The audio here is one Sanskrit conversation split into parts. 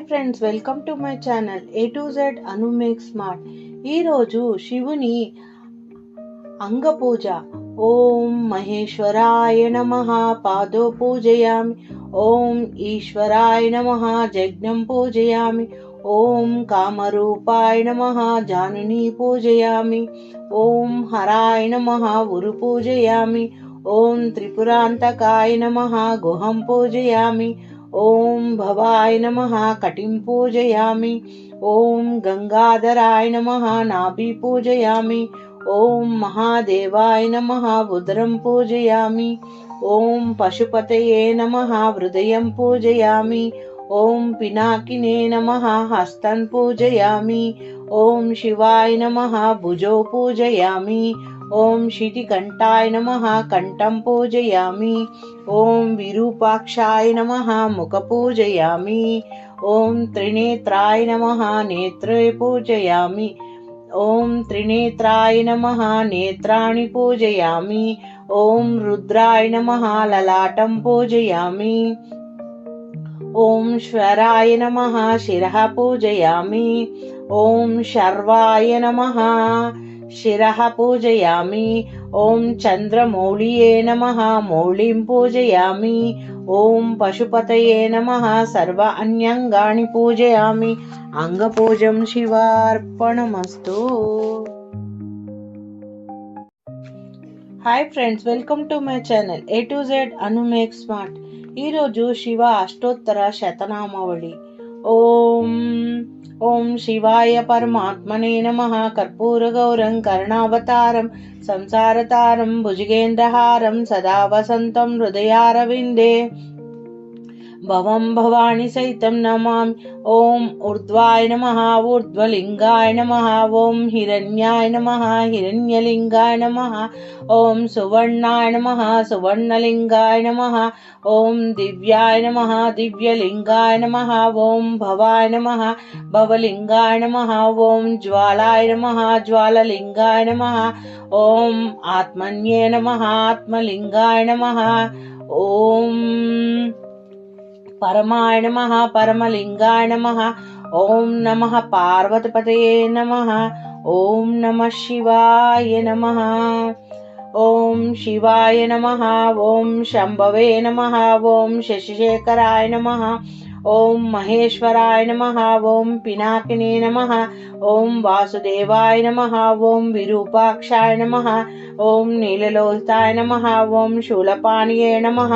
hi friends welcome to my channel A to Z Anu make smart ఈరోజు శివుని అంగపూజ ఓం మహేశ్వరాయ నమ పాదో పూజయామి ఓం ఈశ్వరాయ నమ యజ్ఞం పూజయామి ఓం కామరూపాయ నమ జానుని పూజయామి ఓం హరాయ నమ ఉరు పూజయామి ఓం త్రిపురాంతకాయ నమ గుహం పూజయామి ॐ भवाय नमः कटिं पूजयामि। ॐ गङ्गाधराय नमः नाभि पूजयामि। ॐ महादेवाय नमः उदरं पूजयामि। ॐ पशुपतये नमः हृदयं पूजयामि। ॐ पिनाकिने नमः हस्तं पूजयामि। ॐ शिवाय नमः भुजौ पूजयामि। ॐ शितिकण्ठाय नमः कण्ठं पूजयामि। ॐ विरूपाक्षाय नमः मुखपूजयामि ॐ त्रिनेत्राय नमः नेत्रे पूजयामि। ॐ त्रिनेत्राय नमः नेत्राणि पूजयामि। ॐ रुद्राय नमः ललाटं पूजयामि। ॐ श्वराय नमः शिरः पूजयामि। ॐ शर्वाय नमः। शिरः पूजयामि ॐ चन्द्रमौलिये नमः मौलिं पूजयामि ॐ पशुपतये नमः सर्व अन्यङ्गाणि पूजयामि अङ्गपूजं शिवार्पणमस्तु hi friends welcome to my channel A to Z Anu make smart ఈరోజు శివ అష్టోత్తర శతనామావళి ఓం ॐ शिवाय परमात्मने नमः कर्पूरगौरं कर्णावतारं संसारतारं भुजगेन्द्रहारं सदा वसन्तं हृदयारविन्दे। भवं भवानि सहितं नमामि। ॐ ऊर्ध्वाय नमः ऊर्ध्वलिङ्गाय नमः ॐ हिरण्याय नमः हिरण्यलिङ्गाय नमः ॐ सुवर्णाय नमः सुवर्णलिङ्गाय नमः ॐ दिव्याय नमः दिव्यलिङ्गाय नमः ॐ भवाय नमः भवलिङ्गाय नमः ॐ ज्वालाय नमः ज्वालिङ्गाय नमः ॐ आत्मन्ये नमः आत्मलिङ्गाय नमः ॐ परमाय नमः परमलिङ्गाय नमः ॐ नमः पार्वतपते नमः ॐ नमः शिवाय नमः ॐ शिवाय नमः ॐ शम्भवे नमः ॐ शशिशेखराय नमः ॐ महेश्वराय नमः ॐ पिनाकिने नमः ॐ वासुदेवाय नमः ॐ विरूपाक्षाय नमः ॐ नीललोहिताय नमः ॐ शूलपाणये नमः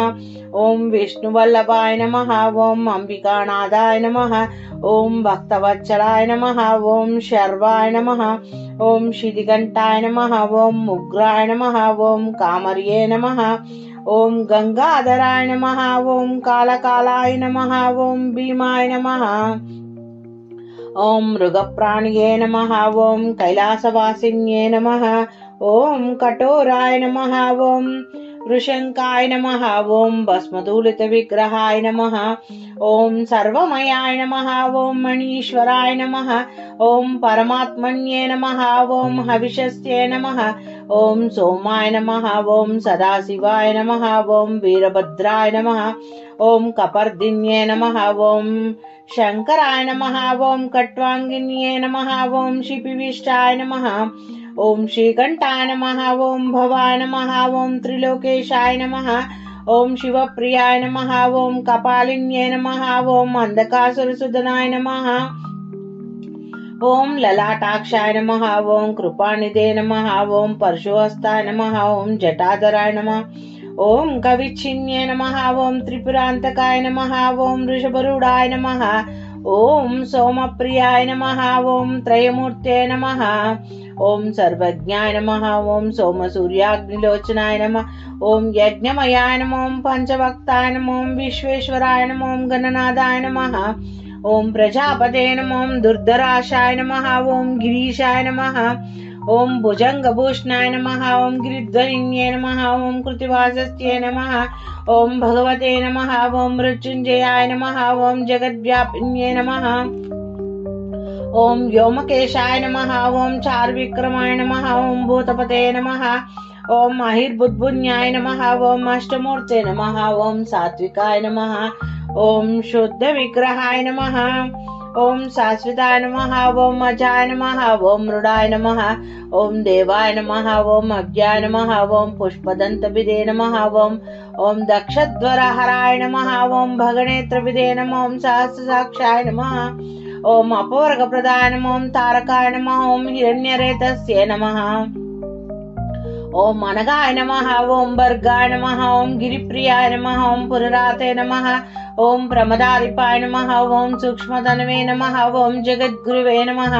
ॐ विष्णुवल्लभाय नमः ॐ अम्बिकानादाय नमः ॐ भक्तवत्सलाय नमः ॐ शर्वाय नमः ॐ शिदिकण्ठाय नमः ॐ उग्राय नमः ॐ कामर्ये नमः ॐ गङ्गाधराय नमः ॐ कालकालाय नमः ॐ भीमाय नमः। ॐ मृगप्राण्ये नमः ॐ कैलासवासिन्ये नमः ॐ कठोराय नमः ॐ कृशङ्काय नमः ॐ भस्मदूलितविग्रहाय नमः ॐ सर्वमयाय नमः ॐ मणीश्वराय नमः ॐ परमात्मन्ये नमः ॐ हविषस्ये नमः ॐ सोमाय नमः ॐ सदाशिवाय नमः ॐ वीरभद्राय नमः ॐ कपर्दिन्ये नमः ॐ शङ्कराय नमः ॐ कट्वाङ्गिन्ये नमः ॐ शिपिविष्टाय नमः ॐ श्रीकण्ठा नमः ॐ भवा नमः ॐ त्रिलोकेशाय नमः ॐ शिवप्रियाय नमः ॐ कपालिन्यै नमः ॐ अन्धकासुरसुदनाय नमः ॐ ललाटाक्षाय नमः ॐ कृपाणि नमः ॐ परशुहस्ताय नमः ॐ जटाधराय नमः ॐ कविच्छिन्ये नमः ॐ त्रिपुरान्तकाय नमः ॐ ऋषभरूढाय नमः ॐ सोमप्रियाय नमः ॐ त्रयमूर्त्यय नमः ॐ सर्वज्ञाय नमः ॐ सोमसूर्याग्निलोचनाय नमः ॐ यज्ञमयाय नमो पञ्चभक्ताय नमो विश्वेश्वराय नमो गणनादाय नमः ॐ प्रजापते नमो दुर्धराशाय नमः ॐ गिरीशाय नमः ॐ भुजङ्गभूषणाय नमः ॐ गिरिध्वनिन्ये नमः ॐ कृतिवासस्त्ये नमः ॐ भगवते नमः ॐ मृत्युञ्जयाय नमः ॐ जगद्व्यापिन्ये नमः ॐ व्योमकेशाय नमः ॐ चार्विक्रमाय नमः ॐ भूतपते नमः ॐ महिर्बुद्बुन्याय नमः ॐ अष्टमूर्ते नमः ॐ सात्विकाय नमः ॐ शुद्धविग्रहाय नमः ॐ शाश्वताय नमः ॐ अजाय नमः ॐ मृडाय नमः ॐ देवाय नमः ॐ अज्ञाय नमः ॐ पुष्पदन्तविदे नमः ॐ ॐ दक्षद्वरहराय नमः ओं भगनेत्रविदे ॐ सहस्रसाक्षाय नमः ॐ अपवर्गप्रदाय नमः तारकाय नमः ॐ हिरण्यरेतस्य नमः। ॐ अनगाय नमः ॐ वर्गाय नमः ॐ गिरिप्रियाय नमः ॐ पुरराते नमः ॐ प्रमदारिपाय नमः ॐ सूक्ष्मधनवे नमः ॐ जगद्गुरुवे नमः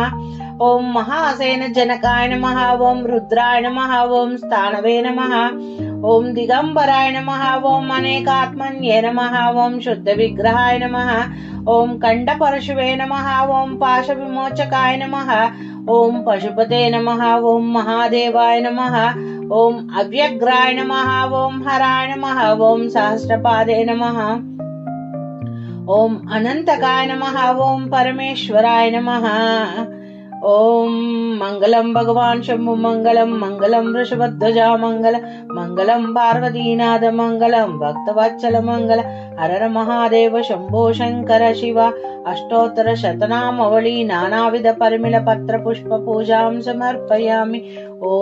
ॐ महासेन जनकाय नमः ॐ रुद्राय नमः ॐ स्थानवे नमः ॐ दिगम्बराय नमः ॐ अनेकात्मन्ये नमः ॐ शुद्धविग्रहाय नमः ॐ कण्डपरशुवे नमः ॐ पाशविमोचकाय नमः ॐ पशुपते नमः ॐ महादेवाय नमः ॐ अव्यग्राय नमः ॐ हराय नमः ॐ सहस्रपादे नमः ॐ अनन्तकाय नमः ॐ परमेश्वराय नमः ॐ मङ्गलं भगवान् शम्भु मङ्गलं वृषभध्वजा मङ्गल मङ्गलं पार्वतीनाथ मङ्गलं भक्तवत्सल मङ्गल हरर महादेव शम्भो शङ्कर शिव अष्टोत्तरशतनामवळी नानाविधपरिमिलपत्रपुष्पपूजां समर्पयामि। ॐ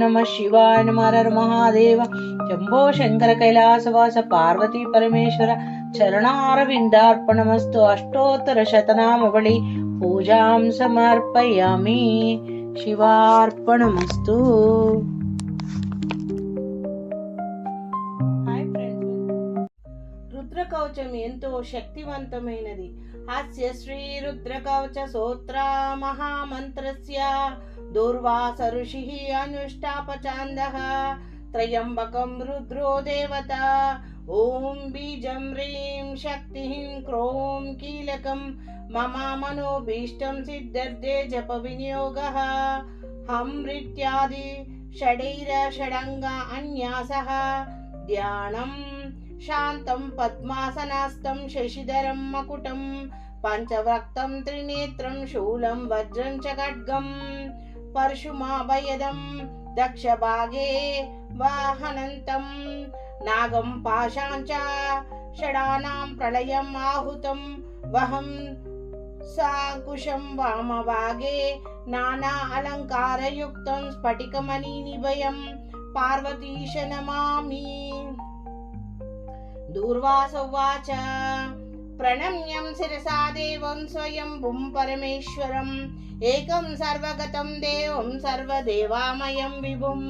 नमः शिवाय नमः हर महादेव शम्भो शङ्कर कैलासवास पार्वती परमेश्वर चरणारविन्दार्पणमस्तु अष्टोत्तरशतनामवळी पूजां समर्पयामि शिवार्पणमस्तु హాయ్ ఫ్రెండ్స్ రుద్రకవచం ఎంతో శక్తివంతమైనది హాస్య శ్రీ రుద్రకవచ సూత్ర మహామంత్రస్య దుర్వాస ఋషి అనుష్టాపచాందః త్రయంబకం రుద్రో దేవత ॐ बीजं ह्रीं शक्तिः क्रों कीलकं मम मनोभीष्टं सिद्धर्थे जपविनियोगः हमृत्यादि षडैर षडङ्गा अन्यासः। ध्यानं शान्तं पद्मासनास्तं शशिधरं मकुटं पञ्चव्रक्तं त्रिनेत्रं शूलं वज्रं च खड्गं परशुमाभयदं दक्षभागे वाहनन्तम् नागं पाशां च षडानां प्रलयम् आहुतं वहं साकुशं वामभागे नाना अलङ्कारयुक्तं स्फटिकमणिनिभयं पार्वतीश नमामि दूर्वास उवाच प्रणम्यं शिरसा देवं स्वयंभुं परमेश्वरम् एकं सर्वगतं देवं सर्वदेवामयं विभुं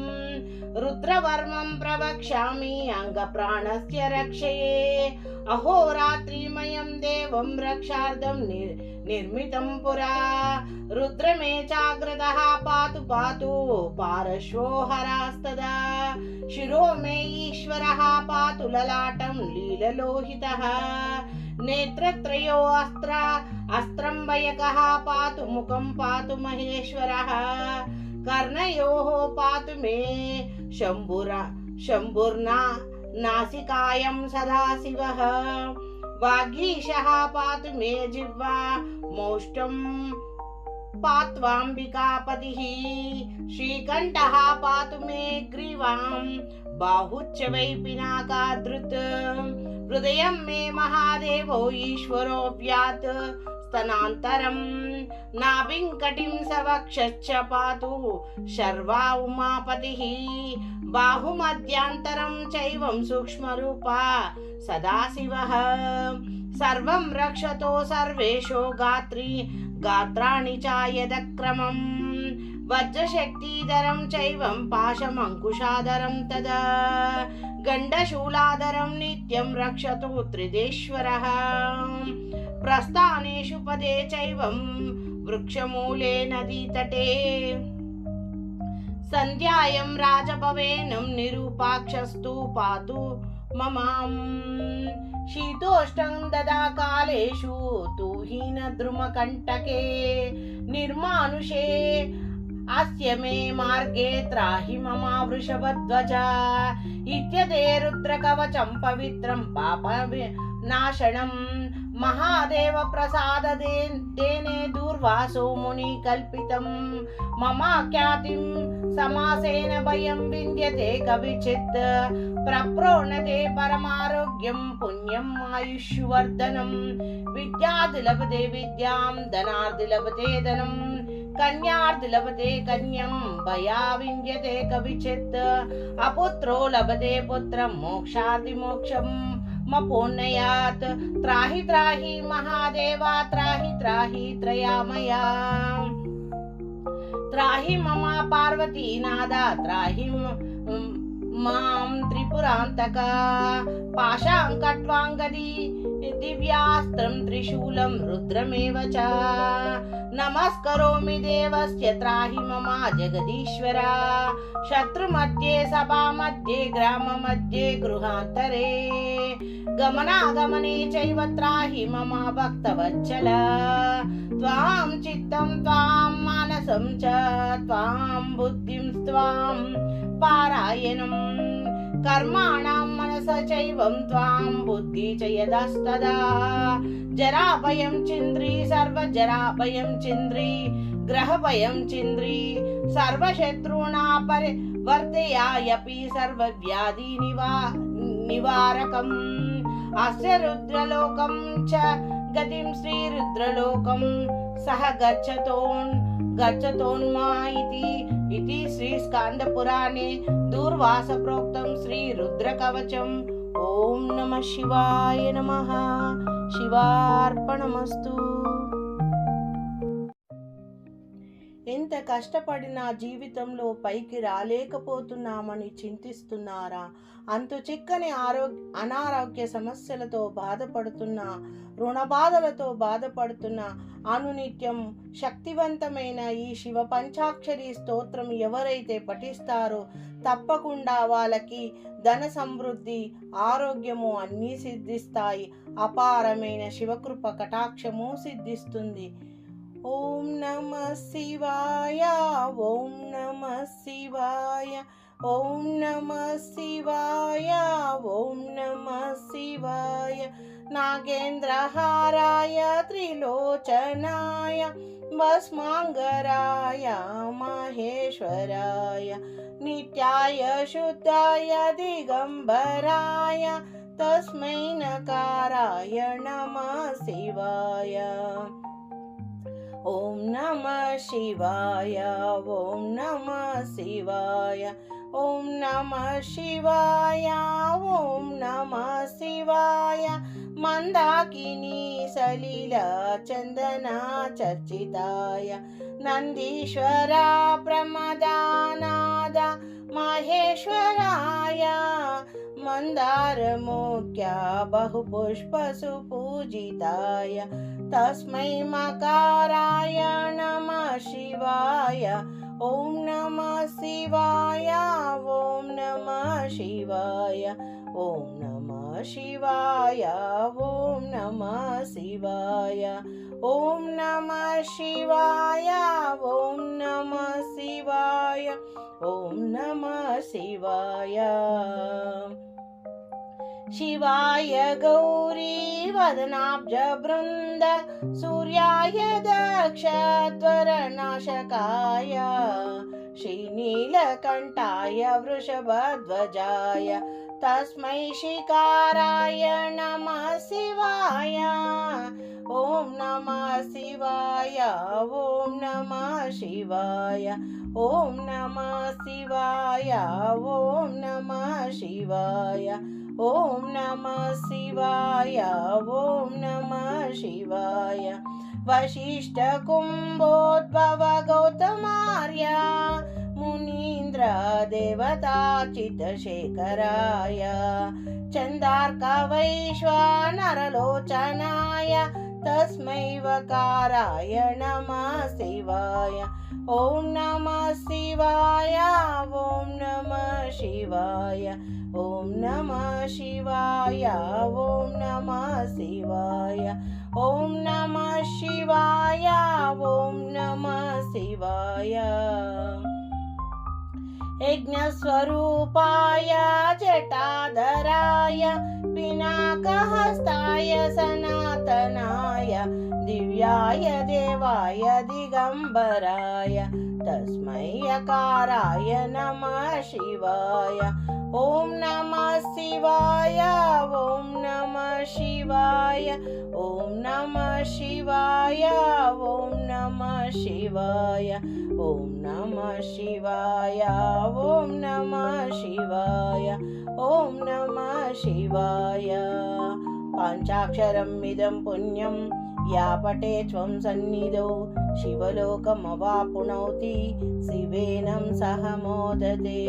रुद्रवर्मं प्रवक्ष्यामि अङ्गप्राणस्य रक्षये। अहोरात्रिमयं देवं रक्षार्थं निर्, निर्मितं पुरा। रुद्र मे चाग्रतः पातु पातु, पार्श्वो हरास्तदा। शिरो मे ईश्वरः, पातु ललाटं लीललोहितः। नेत्रत्रयो अस्त्र, अस्त्रं वयकः, पातु मुखं, पातु महेश्वरः। कर्णयोः पातु मे शम्भुरा शम्भुर्ना नासिकायं सदाशिवः। वागीशः मे जिह्वा मोष्टं पात्वाम्बिकापतिः। श्रीकण्ठः मे ग्रीवां बाहुच्च वै पिनाकाधृत् हृदयं मे महादेवो ईश्वरो व्यात्। स्तनान्तरं नाभिङ्कटिं सवक्षश्च पातु। शर्वा उमापतिः। बाहुमध्यान्तरं चैवं सूक्ष्मरूपा सदाशिवः सर्वं रक्षतो सर्वेषो गात्री। गात्राणि च వజ్రశక్తిధరం చైవం పాశమంకుశాధరం తదా గండశూలాధరం నిత్యం రక్షతు త్రిదేశ్వర ప్రస్థానేషు పదే చైవం వృక్షమూలే నదీతటే సంధ్యాయం రాజభవేనం నిరూపాక్షస్తు పాతు మమాం శీతోష్టం దదా కాలేషు తూహీనద్రుమకంటకే నిర్మానుషే अस्य मे मार्गे त्राहि मम इत्यते रुद्रकवचं पवित्रं पापनाशनं महादेव प्रसाद देने दूर्वासो मुनि कल्पितं। ममाख्यातिं समासेन भयं विन्द्यते कविचित्। प्रप्रोणते परमारोग्यं पुण्यम् आयुष्वर्धनं विद्यादि लभते विद्यां धनार्दि लभते धनं कन्यार्दि लभते कन्यं भया विन्द्यते कविचित्। अपुत्रो लभते पुत्रं मोक्षादि मोक्षम् मपोन्नयात्। त्राहि त्राहि महादेवा त्राहि त्राहि त्रयामया। त्राहि मम पार्वती नादा त्राहि मां त्रिपुरान्तक। पाशाङ्कट्वाङ्गदी दिव्यास्त्रं त्रिशूलं रुद्रमेव च नमस्करोमि देवस्य त्राहि मम जगदीश्वर। शत्रुमध्ये सभामध्ये ग्राममध्ये गृहान्तरे। गमनागमने चैव त्राहि मम भक्तवत्सल। त्वां चित्तं त्वां मानसं च त्वां बुद्धिं त्वां पारायणं। कर्माणां मनस चैवं त्वां बुद्धि च यदस्तदा। जराभयं चिन्द्री सर्वजराभयं चिन्द्री ग्रहभयं चिन्द्री सर्वशत्रूणा परिवर्तयायपि सर्वव्याधिनिवा निवारकम्। अस्य रुद्रलोकं च गतिं श्रीरुद्रलोकं। सः गच्छतोन् गच्छतोन्मा इति इति श्रीस्कान्दपुराणे दूर्वासप्रोक्तं श्रीरुद्रकवचम् ॐ नमः शिवाय नमः। शिवार्पणमस्तु ఎంత కష్టపడినా జీవితంలో పైకి రాలేకపోతున్నామని చింతిస్తున్నారా? అంతు చిక్కని ఆరోగ్య అనారోగ్య సమస్యలతో బాధపడుతున్న రుణ బాధలతో బాధపడుతున్న అనునిత్యం శక్తివంతమైన ఈ శివ పంచాక్షరి స్తోత్రం ఎవరైతే పఠిస్తారో తప్పకుండా వాళ్ళకి ధన సమృద్ధి ఆరోగ్యము అన్నీ సిద్ధిస్తాయి. అపారమైన శివకృప కటాక్షము సిద్ధిస్తుంది. ॐ नमः शिवाय ॐ नमः शिवाय ॐ नमः शिवाय ॐ नमः शिवाय नागेन्द्रहाराय त्रिलोचनाय भस्माङ्गराय माहेश्वराय नित्याय शुद्धाय दिगम्बराय तस्मै नकाराय नमः शिवाय। ॐ नमः शिवाय ॐ नमः शिवाय ॐ नमः शिवाय ॐ नमः शिवाय। मन्दाकिनी सलिला चन्दना चर्चिताय नन्दीश्वरा प्रमदानाद माहेश्वराय मन्दारमुख्या बहुपुष्पसुपूजिताय तस्मै मकाराय नमः शिवाय ॐ नमः शिवाय, ॐ नमः शिवाय, ॐ नमः शिवाय, ॐ नमः शिवाय, ॐ नमः शिवाय, ॐ नमः शिवाय, ॐ नमः शिवाय। शिवाय गौरी वदनाब्जवृन्द सूर्याय दक्षत्वरनाशकाय श्रीनीलकण्ठाय वृषभध्वजाय तस्मै शिकाराय नमः शिवाय ॐ नमः शिवाय ॐ नमः शिवाय ॐ नमः शिवाय ॐ नमः शिवाय ॐ नमः शिवाय ॐ नमः शिवाय। वसिष्ठकुम्भोद्भव गौतमार्य मुनीन्द्र देवताचितशेखराय चन्दार्कवैश्वानरलोचनाय तस्मै वकाराय नमः शिवाय ॐ नमः शिवाय ॐ नमः शिवाय ॐ नमः शिवाय ॐ नमः शिवाय ॐ नमः शिवाय ॐ नमः शिवाय। यज्ञस्वरूपाय जटाधराय पिनाकहस्ताय सनातनाय दिव्याय देवाय दिगम्बराय तस्मै यकाराय नमः शिवाय। ॐ नमः शिवाय ॐ नमः शिवाय ॐ नमः शिवाय ॐ नमः शिवाय ॐ नमः शिवाय ॐ नमः शिवाय ॐ नमः शिवाय पाञ्चाक्षरम् इदं पुण्यं या पटे त्वं सन्निधौ शिवलोकमवाप्नोति शिवेनं सह मोदते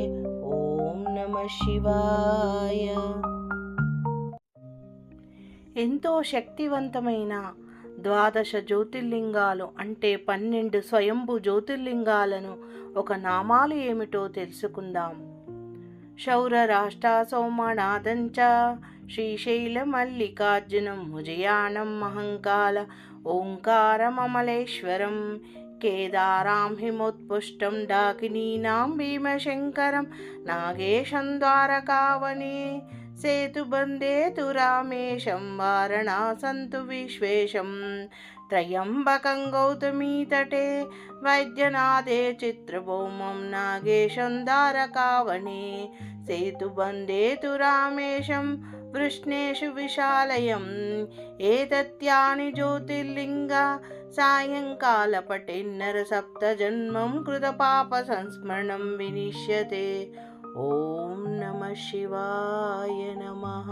ॐ नमः శివాయ ఎంతో శక్తివంతమైన ద్వాదశ జ్యోతిర్లింగాలు అంటే పన్నెండు స్వయంభు జ్యోతిర్లింగాలను ఒక నామాలు ఏమిటో తెలుసుకుందాం శౌర రాష్ట్ర సోమనాథంచ శ్రీశైల మల్లికార్జునం ముజయానం మహంకాల ఓంకారమమలేశ్వరం కేదారాం హిమోత్పుష్టం డాకినీనాం భీమశంకరం सेतुबन्दे तु रामेशं वाराणा सन्तु विश्वेशं त्रयम्बकङ्गौतमीतटे वैद्यनाथे चित्रभौमं नागेशं दारकावने। सेतुवन्दे तु रामेशं वृष्णेषु विशालयम् एतत्यानि ज्योतिर्लिङ्गा सायंकालपटेन्नरसप्तजन्मं कृतपापसंस्मरणं विनिश्यते ॐ नमः शिवाय नमः।